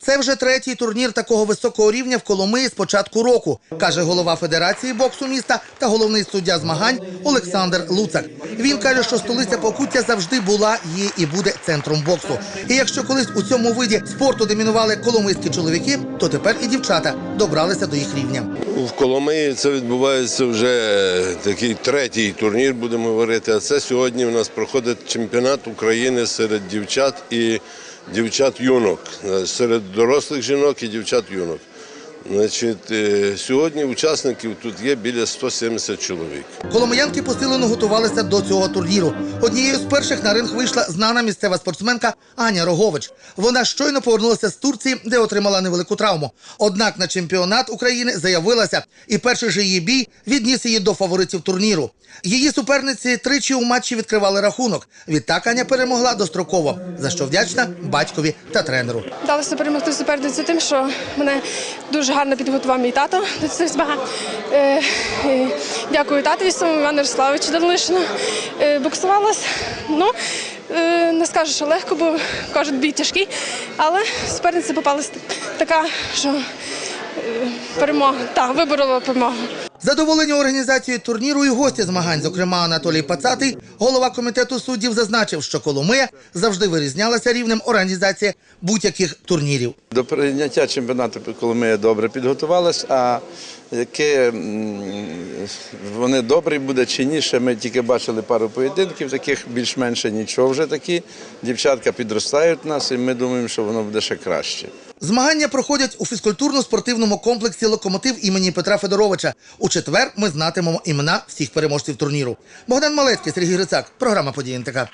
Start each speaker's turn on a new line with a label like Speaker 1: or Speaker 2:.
Speaker 1: Це вже третій турнір такого високого рівня в Коломиї з початку року, каже голова Федерації боксу міста та головний суддя змагань Олександр Луцак. Він каже, що столиця Покуття завжди була, є і буде центром боксу. І якщо колись у цьому виді спорту домінували коломийські чоловіки, то тепер і дівчата добралися до їх рівня.
Speaker 2: В Коломиї це відбувається вже такий третій турнір, будемо говорити. А це сьогодні у нас проходить чемпіонат України серед дівчат і дівчат-юнок, е, серед дорослих жінок і дівчат-юнок. Значить, е, сьогодні учасників тут є біля 170 чоловік.
Speaker 1: Коломиянки посилено готувалися до цього турніру. Однією з перших на ринг вийшла знана місцева спортсменка Аня Рогович. Вона щойно повернулася з Турції, де отримала невелику травму. Однак на чемпіонат України заявилася, і перший же її бій відніс її до фаворитів турніру. Її суперниці тричі у матчі відкривали рахунок. Відтак Аня перемогла достроково, за що вдячна батькові та тренеру.
Speaker 3: Вдалося перемогти суперницю тим, що мене дуже гарно підготував мій тато до цих змагань. Е, е, Дякую татові своєму Івану Ярославовичу Данилишину. Буксувалась. Ну, е, не скажу, що легко, бо кажуть, бій тяжкий, але суперниця попалась така, що е, перемога. Так, виборола перемогу.
Speaker 1: Задоволені організацією турніру і гості змагань, зокрема Анатолій Пацатий, голова комітету суддів, зазначив, що Коломия завжди вирізнялася рівнем організації будь-яких турнірів.
Speaker 4: До прийняття чемпіонату Коломия добре підготувалась, а яке вони добрі буде чи ні, ще ми тільки бачили пару поєдинків, таких більш-менше нічого вже такі. Дівчатка підростають нас, і ми думаємо, що воно буде ще краще.
Speaker 1: Змагання проходять у фізкультурно-спортивному комплексі Локомотив імені Петра Федоровича. У четвер ми знатимемо імена всіх переможців турніру. Богдан Малецький, Сергій Грицак, програма «Події НТК».